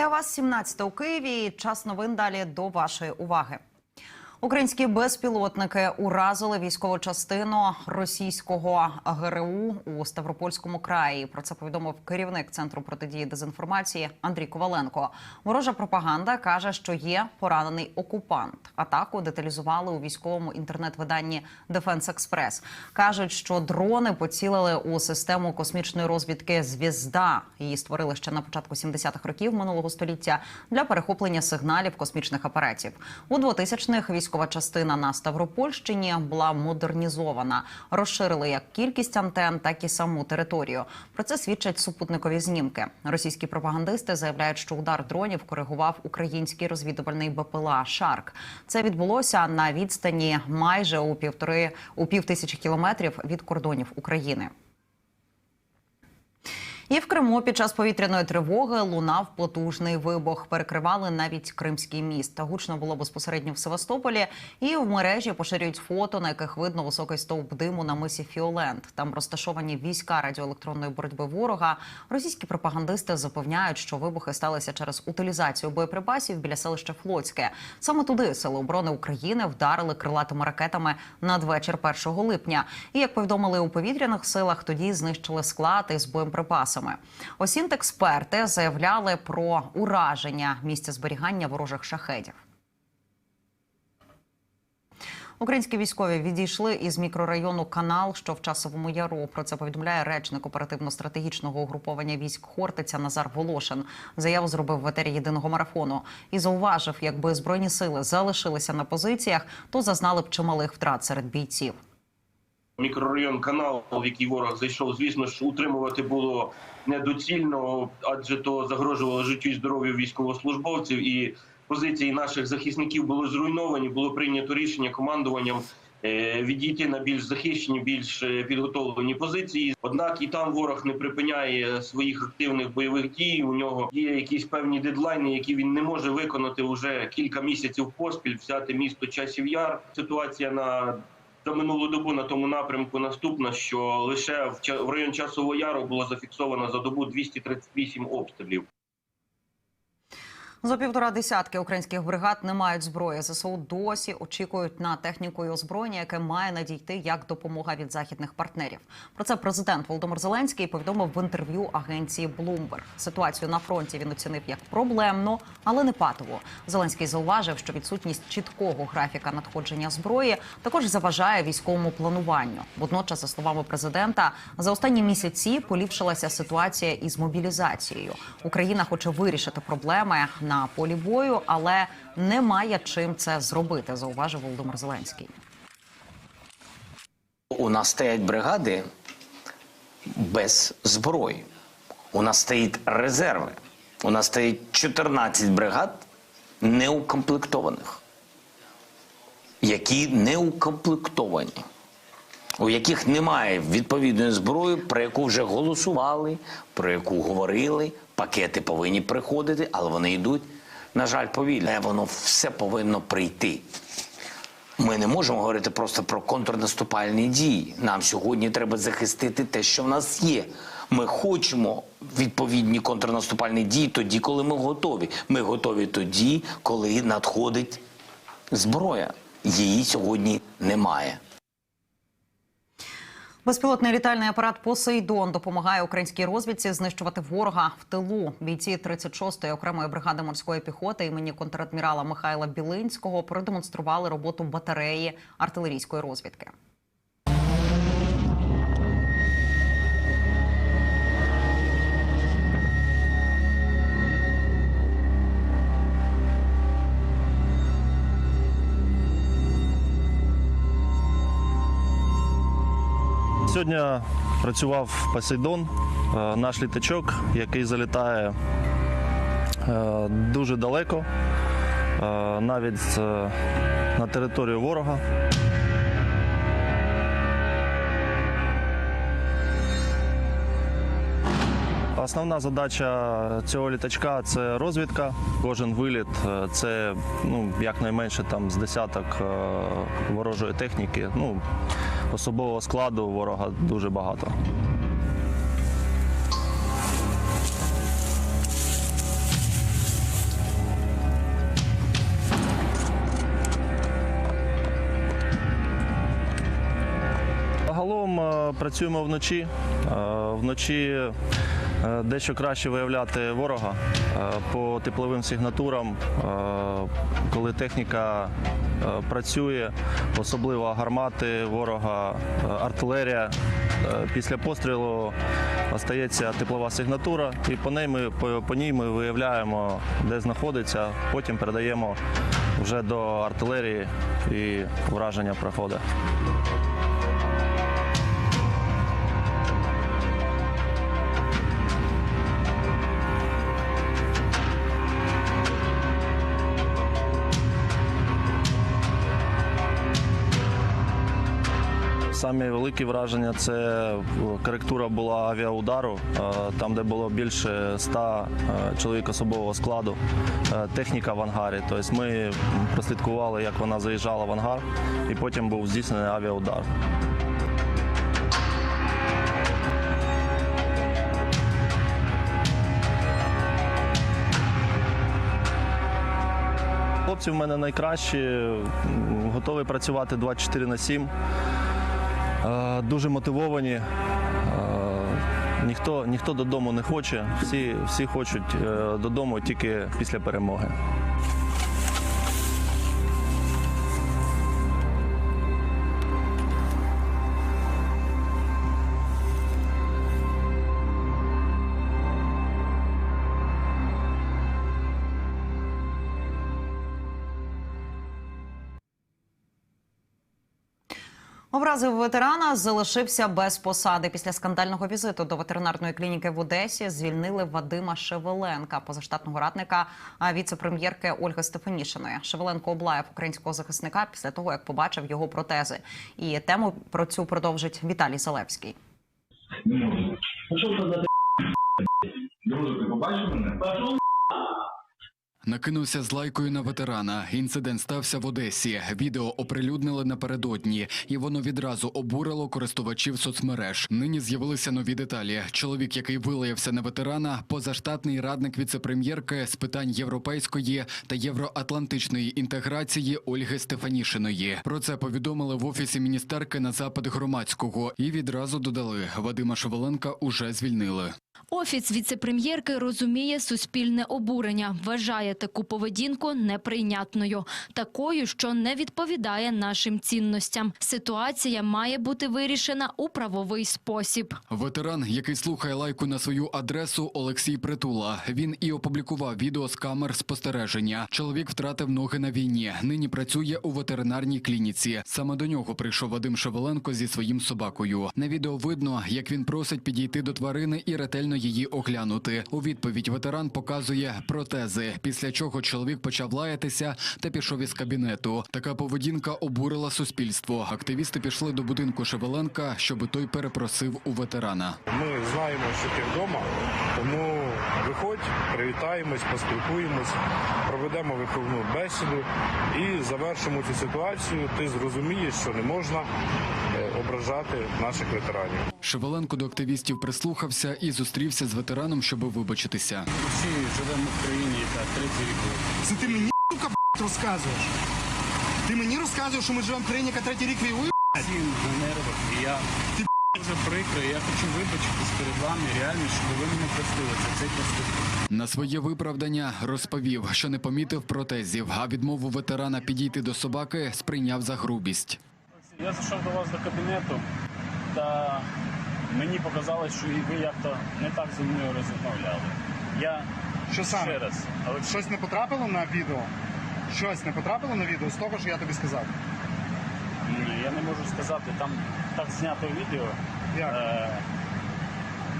Вітаю вас 17 у Києві. Час новин далі до вашої уваги. Українські безпілотники уразили військову частину російського ГРУ у Ставропольському краї. Про це повідомив керівник центру протидії дезінформації Андрій Коваленко. Ворожа пропаганда каже, що є поранений окупант. Атаку деталізували у військовому інтернет-виданні Дефенс Експрес. кажуть, що дрони поцілили у систему космічної розвідки Звізда. Її створили ще на початку 70-х років минулого століття для перехоплення сигналів космічних апаратів. У 2000-х військова частина на Ставропольщині була модернізована. Розширили як кількість антен, так і саму територію. Про це свідчать супутникові знімки. Російські пропагандисти заявляють, що удар дронів коригував український розвідувальний БПЛА Шарк. Це відбулося на відстані майже у півтори у пів тисячі кілометрів від кордонів України. І в Криму під час повітряної тривоги лунав потужний вибух. Перекривали навіть Кримський міст. Гучно було безпосередньо в Севастополі. І в мережі поширюють фото, на яких видно високий стовп диму на мисі Фіолент. Там розташовані війська радіоелектронної боротьби ворога. Російські пропагандисти запевняють, що вибухи сталися через утилізацію боєприпасів біля селища Флотське. Саме туди сили оборони України вдарили крилатими ракетами надвечір 1 липня. І як повідомили у повітряних силах, тоді знищили склад із боєприпасами. Осінт-експерти заявляли про ураження місця зберігання ворожих шахедів. Українські військові відійшли із мікрорайону Канал, що в часовому яру. Про це повідомляє речник оперативно-стратегічного угруповання військ Хортиця Назар Волошин. Заяву зробив в етері єдиного марафону і зауважив, якби збройні сили залишилися на позиціях, то зазнали б чималих втрат серед бійців. Мікрорайон канал, в який ворог зайшов, звісно ж, утримувати було недоцільно, адже то загрожувало життю і здоров'ю військовослужбовців. І позиції наших захисників були зруйновані. Було прийнято рішення командуванням е, відійти на більш захищені, більш е, підготовлені позиції. Однак і там ворог не припиняє своїх активних бойових дій. У нього є якісь певні дедлайни, які він не може виконати вже кілька місяців поспіль. Взяти місто часів яр. Ситуація на за минулу добу на тому напрямку наступна, що лише в район часового яру було зафіксовано за добу 238 обстрілів. За півтора десятки українських бригад не мають зброї. ЗСУ досі очікують на техніку і озброєння, яке має надійти як допомога від західних партнерів. Про це президент Володимир Зеленський повідомив в інтерв'ю агенції Bloomberg. Ситуацію на фронті він оцінив як проблемну, але не патову. Зеленський зауважив, що відсутність чіткого графіка надходження зброї також заважає військовому плануванню. Водночас, за словами президента, за останні місяці поліпшилася ситуація із мобілізацією. Україна хоче вирішити проблеми на полі бою, але не має чим це зробити. Зауважив Володимир Зеленський. У нас стоять бригади без зброї. У нас стоять резерви. У нас стоїть 14 бригад неукомплектованих, які не укомплектовані, у яких немає відповідної зброї, про яку вже голосували, про яку говорили. Пакети повинні приходити, але вони йдуть, на жаль, повільно. Воно все повинно прийти. Ми не можемо говорити просто про контрнаступальні дії. Нам сьогодні треба захистити те, що в нас є. Ми хочемо відповідні контрнаступальні дії тоді, коли ми готові. Ми готові тоді, коли надходить зброя. Її сьогодні немає. Безпілотний літальний апарат Посейдон допомагає українській розвідці знищувати ворога в тилу. Бійці 36-ї окремої бригади морської піхоти імені контрадмірала Михайла Білинського продемонстрували роботу батареї артилерійської розвідки. Сьогодні працював Посейдон, е, наш літачок, який залітає е, дуже далеко, е, навіть на територію ворога. Основна задача цього літачка це розвідка. Кожен виліт це ну, якнайменше там з десяток ворожої техніки. Ну, особового складу ворога дуже багато. Загалом е, працюємо вночі. Е, вночі дещо краще виявляти ворога е, по тепловим сигнатурам, е, коли техніка е, працює, особливо гармати ворога, е, артилерія. Е, Після пострілу остається теплова сигнатура, і по ній ми, по, по ній ми виявляємо, де знаходиться, потім передаємо вже до артилерії і враження проходить. Самі великі враження це е, коректура була авіаудару, е, там, де було більше 100 е, чоловік особового складу, техніка в ангарі. Тобто ми прослідкували, як вона заїжджала в ангар, і потім був здійснений авіаудар. Хлопці в мене найкращі, готові працювати 24 на 7. Е, Дуже мотивовані. Е, Ніхто, ніхто додому не хоче. Всі, всі хочуть е, додому тільки після перемоги. Образив ветерана залишився без посади. Після скандального візиту до ветеринарної клініки в Одесі звільнили Вадима Шевеленка, позаштатного радника віце-прем'єрки Ольги Стефанішиної. Шевеленко облаяв українського захисника після того, як побачив його протези. І тему про цю продовжить Віталій Залевський. Ну Друже, ти побачив мене? Накинувся з лайкою на ветерана. Інцидент стався в Одесі. Відео оприлюднили напередодні, і воно відразу обурило користувачів соцмереж. Нині з'явилися нові деталі. Чоловік, який вилаявся на ветерана, позаштатний радник віцепрем'єрки з питань європейської та євроатлантичної інтеграції Ольги Стефанішиної. Про це повідомили в офісі міністерки на запит громадського і відразу додали Вадима Шевеленка уже звільнили. Офіс віцепрем'єрки розуміє суспільне обурення, вважає таку поведінку неприйнятною, такою, що не відповідає нашим цінностям. Ситуація має бути вирішена у правовий спосіб. Ветеран, який слухає лайку на свою адресу, Олексій Притула. Він і опублікував відео з камер спостереження. Чоловік втратив ноги на війні. Нині працює у ветеринарній клініці. Саме до нього прийшов Вадим Шевеленко зі своїм собакою. На відео видно, як він просить підійти до тварини і ретельно її оглянути. У відповідь ветеран показує протези. Після чого чоловік почав лаятися та пішов із кабінету. Така поведінка обурила суспільство. Активісти пішли до будинку Шевеленка, щоби той перепросив у ветерана. Ми знаємо, що ти вдома, тому виходь, привітаємось, поспілкуємось, проведемо виховну бесіду і завершимо цю ситуацію. Ти зрозумієш, що не можна е, ображати наших ветеранів. Шевеленко до активістів прислухався і зустрівся з ветераном, щоби вибачитися. Всі живемо в країні, яка третій рік. Це ти мені сука, б***ь, розказуєш? Ти мені розказуєш, що ми живемо в країні, яка третій рік воює? Всі на нервах. І я Ти дуже прикро. Я хочу вибачитись перед вами реально, щоб ви мене простили за цей поступок. На своє виправдання розповів, що не помітив протезів, а відмову ветерана підійти до собаки сприйняв за грубість. Я зайшов до вас до кабінету, та мені показалось, що і ви як-то не так зі мною розмовляли. Я Що ще раз, але Щось не потрапило на відео? Щось не потрапило на відео з того, що я тобі сказав? М, я не можу сказати, там так знято відео. Як? Е,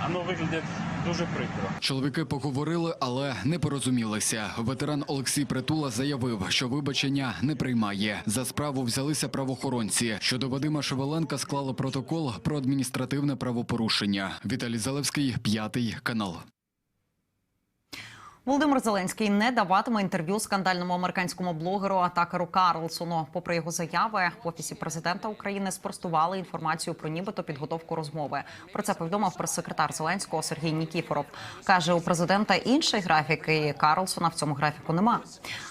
воно виглядить дуже прикро. Чоловіки поговорили, але не порозумілися. Ветеран Олексій Притула заявив, що вибачення не приймає. За справу взялися правоохоронці. Щодо Вадима Шевеленка склали протокол про адміністративне правопорушення. Віталій Залевський, п'ятий канал. Володимир Зеленський не даватиме інтерв'ю скандальному американському блогеру Такеру Карлсону. Попри його заяви, в офісі президента України спростували інформацію про нібито підготовку розмови. Про це повідомив прес-секретар Зеленського Сергій Нікіфоров. каже, у президента інший графік, і Карлсона в цьому графіку нема.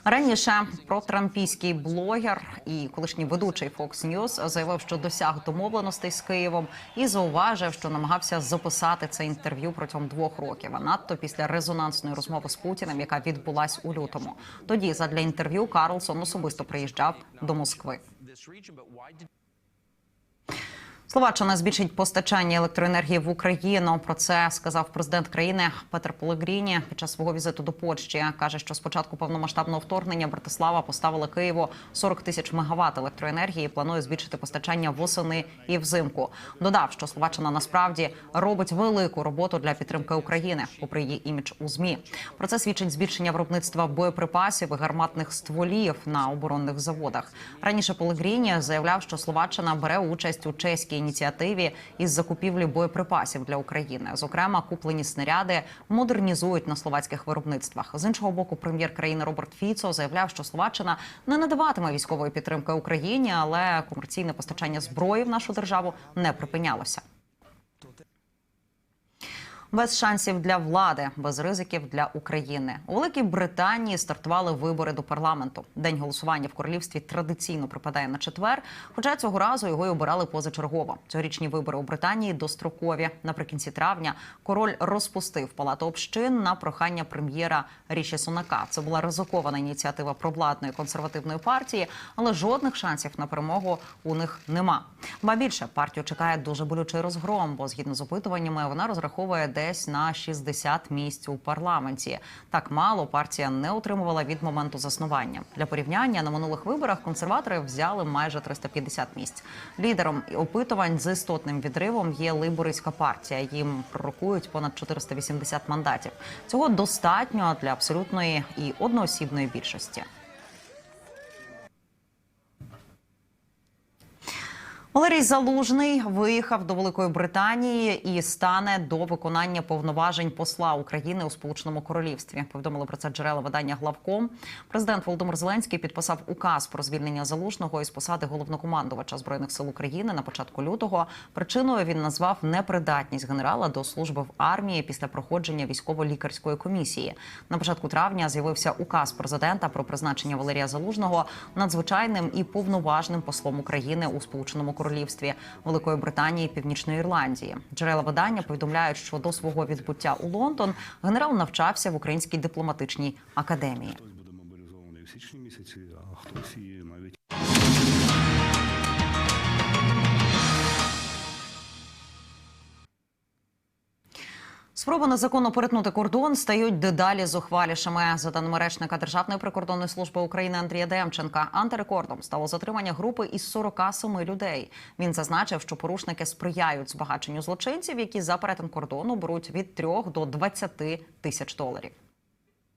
Раніше протрампійський блогер і колишній ведучий Fox News заявив, що досяг домовленостей з Києвом і зауважив, що намагався записати це інтерв'ю протягом двох років. А надто після резонансної розмови з Путіним, яка відбулась у лютому. Тоді задля інтерв'ю Карлсон особисто приїжджав до Москви. Словаччина збільшить постачання електроенергії в Україну. Про це сказав президент країни Петер Полегріні під час свого візиту до Польщі. каже, що з початку повномасштабного вторгнення Братислава поставила Києву 40 тисяч мегаватт електроенергії. і Планує збільшити постачання восени і взимку. Додав, що Словаччина насправді робить велику роботу для підтримки України, попри її імідж у змі. Про це свідчить збільшення виробництва боєприпасів і гарматних стволів на оборонних заводах. Раніше Полегріні заявляв, що Словаччина бере участь у чеській ініціативі із закупівлі боєприпасів для України. Зокрема, куплені снаряди модернізують на словацьких виробництвах. З іншого боку, прем'єр країни Роберт Фіцо заявляв, що Словаччина не надаватиме військової підтримки Україні, але комерційне постачання зброї в нашу державу не припинялося. Без шансів для влади, без ризиків для України у Великій Британії стартували вибори до парламенту. День голосування в королівстві традиційно припадає на четвер. Хоча цього разу його й обирали позачергово. Цьогорічні вибори у Британії дострокові. Наприкінці травня король розпустив палату общин на прохання прем'єра Ріші Сунака. Це була ризикована ініціатива провладної консервативної партії, але жодних шансів на перемогу у них нема. Ба більше партію чекає дуже болючий розгром, бо згідно з опитуваннями вона розраховує десь на 60 місць у парламенті. Так мало партія не отримувала від моменту заснування. Для порівняння на минулих виборах консерватори взяли майже 350 місць. Лідером опитувань з істотним відривом є лейбористська партія. Їм пророкують понад 480 мандатів. Цього достатньо для абсолютної і одноосібної більшості. Валерій Залужний виїхав до Великої Британії і стане до виконання повноважень посла України у Сполученому Королівстві. Повідомили про це джерела видання главком. Президент Володимир Зеленський підписав указ про звільнення залужного із посади головнокомандувача збройних сил України на початку лютого. Причиною він назвав непридатність генерала до служби в армії після проходження військово-лікарської комісії. На початку травня з'явився указ президента про призначення Валерія Залужного надзвичайним і повноважним послом України у Сполученому Королівстві Великої Британії і Північної Ірландії. Джерела видання повідомляють, що до свого відбуття у Лондон генерал навчався в українській дипломатичній академії. Хтось буде мобілізований в січні місяці, а хтось і Спроби незаконно перетнути кордон стають дедалі зухвалішими. За даними речника Державної прикордонної служби України Андрія Демченка, антирекордом стало затримання групи із 47 людей. Він зазначив, що порушники сприяють збагаченню злочинців, які за перетин кордону беруть від 3 до 20 тисяч доларів.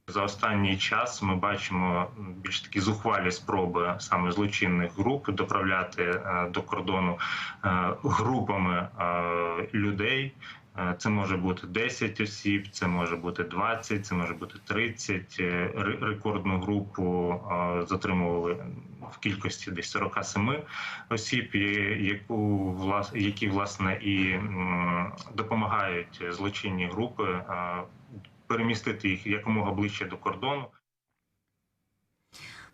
За останній час ми бачимо більш такі зухвалі спроби саме злочинних груп доправляти е, до кордону е, групами е, людей. Е, Це може бути 10 осіб, це може бути 20, це може бути 30. Е, Рекордну групу е, затримували в кількості десь 47 осіб, яку які власне і допомагають злочинні групи перемістити їх якомога ближче до кордону.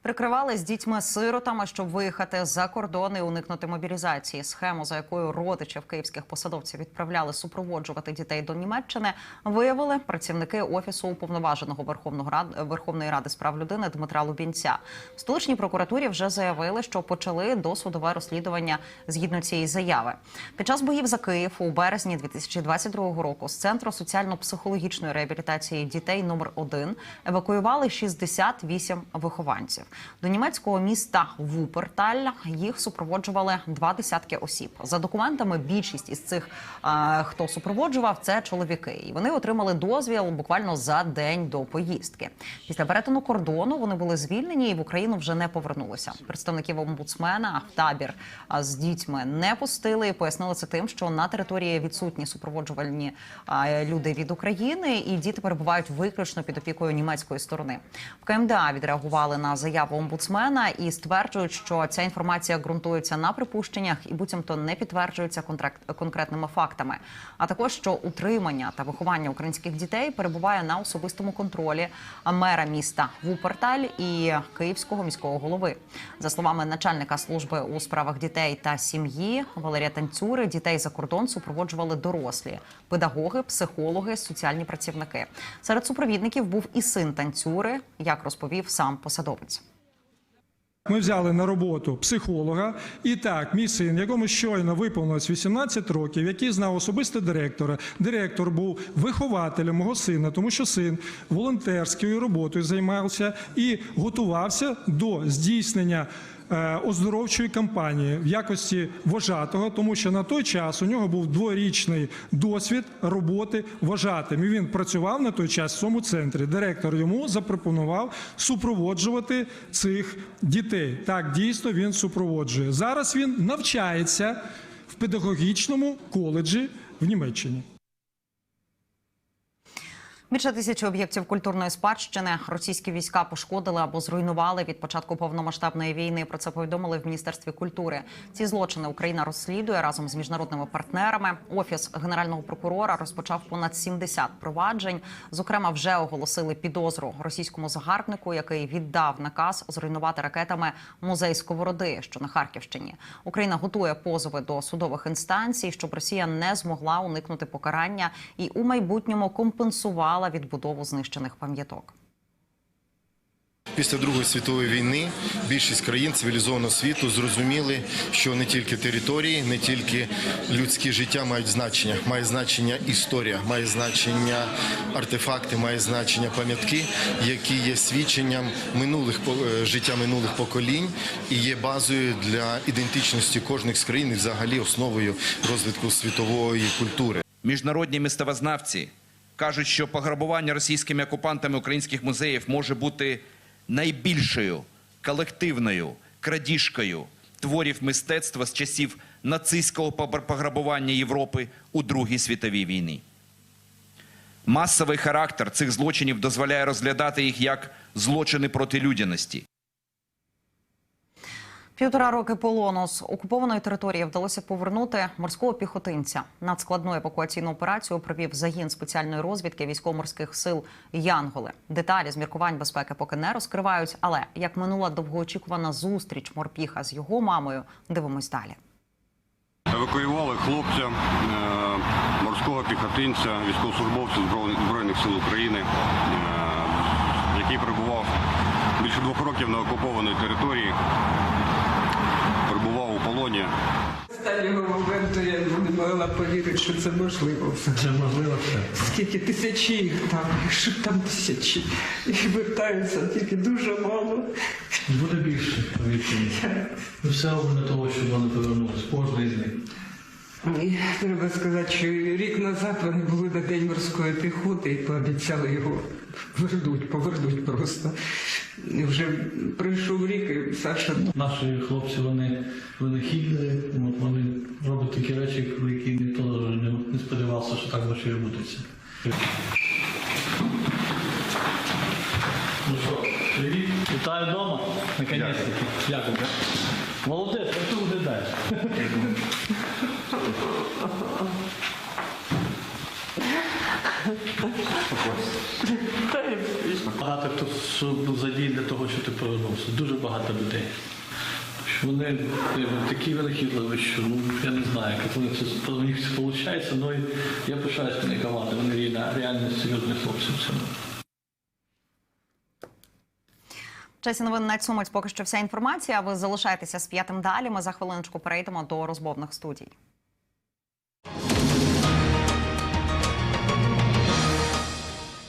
Прикривали з дітьми-сиротами, щоб виїхати за кордон і уникнути мобілізації. Схему, за якою родичів київських посадовців відправляли супроводжувати дітей до Німеччини, виявили працівники офісу уповноваженого Верховного Рад... Верховної ради з прав людини Дмитра Лубінця. В столичній прокуратурі вже заявили, що почали досудове розслідування згідно цієї заяви. Під час боїв за Київ у березні 2022 року з центру соціально-психологічної реабілітації дітей номер 1 евакуювали 68 вихованців. До німецького міста Вуперталь їх супроводжували два десятки осіб. За документами, більшість із цих, е, хто супроводжував, це чоловіки. І вони отримали дозвіл буквально за день до поїздки. Після перетину кордону вони були звільнені і в Україну вже не повернулися. Представників омбудсмена в табір з дітьми не пустили і пояснили це тим, що на території відсутні супроводжувальні люди від України, і діти перебувають виключно під опікою німецької сторони. В КМДА відреагували на заяву омбудсмена і стверджують, що ця інформація ґрунтується на припущеннях і буцімто не підтверджується контракт конкретними фактами. А також що утримання та виховання українських дітей перебуває на особистому контролі мера міста Вуперталь і київського міського голови. За словами начальника служби у справах дітей та сім'ї Валерія Танцюри, дітей за кордон супроводжували дорослі педагоги, психологи, соціальні працівники. Серед супровідників був і син танцюри, як розповів сам посадовець. Ми взяли на роботу психолога. І так, мій син, якому щойно виповнилось 18 років, який знав особисто директора. Директор був вихователем мого сина, тому що син волонтерською роботою займався і готувався до здійснення. Е, Оздоровчої кампанії в якості вожатого, тому що на той час у нього був дворічний досвід роботи вожатим. І він працював на той час в цьому центрі. Директор йому запропонував супроводжувати цих дітей. Так, дійсно він супроводжує. Зараз він навчається в педагогічному коледжі в Німеччині. Більше тисячі об'єктів культурної спадщини російські війська пошкодили або зруйнували від початку повномасштабної війни. Про це повідомили в міністерстві культури. Ці злочини Україна розслідує разом з міжнародними партнерами. Офіс генерального прокурора розпочав понад 70 проваджень. Зокрема, вже оголосили підозру російському загарбнику, який віддав наказ зруйнувати ракетами музей Сковороди, що на Харківщині. Україна готує позови до судових інстанцій, щоб Росія не змогла уникнути покарання і у майбутньому компенсувала відбудову знищених пам'яток. Після Другої світової війни більшість країн цивілізованого світу зрозуміли, що не тільки території, не тільки людське життя мають значення. Має значення історія, має значення артефакти, має значення пам'ятки, які є свідченням минулих по- е, життя минулих поколінь і є базою для ідентичності кожних з країн і взагалі основою розвитку світової культури. Міжнародні мистецтвознавці кажуть, що пограбування російськими окупантами українських музеїв може бути найбільшою колективною крадіжкою творів мистецтва з часів нацистського пограбування Європи у Другій світовій війні. Масовий характер цих злочинів дозволяє розглядати їх як злочини проти людяності. Півтора роки полону з окупованої території вдалося повернути морського піхотинця. Надскладну евакуаційну операцію провів загін спеціальної розвідки військово-морських сил Янголи. Деталі з міркувань безпеки поки не розкривають. Але як минула довгоочікувана зустріч морпіха з його мамою, дивимось далі. Евакуювали хлопця, е, морського піхотинця, військовослужбовця Збройних- сил України, е, який перебував більше двох років на окупованій території, полоні. Останнього моменту я не могла повірити, що це можливо. Це можливо все. Скільки тисячі їх там, що там тисячі. І вертаються тільки дуже мало. Буде більше, повірте. Все одно того, щоб вони повернулися. Кожен з них. І треба сказати, що рік назад вони були на День морської піхоти і пообіцяли його вернуть, повернуть просто. І вже пройшов рік, і Саша Наші хлопці, вони винахідливі, от вони роблять такі речі, про які ніхто не, не сподівався, що так може відбудеться. Ну що, привіт. Вітаю вдома. Наконець-таки. Дякую. Молодець, а ти виглядаєш. Багато хто що задій для того, щоб ти повернувся. Дуже багато людей. Що Вони такі винахідливі, що ну я не знаю, як них це у них це виходить, але я пишаюсь на команди. Вони реально, серйозні хлопці в цьому. Новин на цьому поки що вся інформація. Ви залишайтеся з п'ятим далі. Ми за хвилиночку перейдемо до розмовних студій.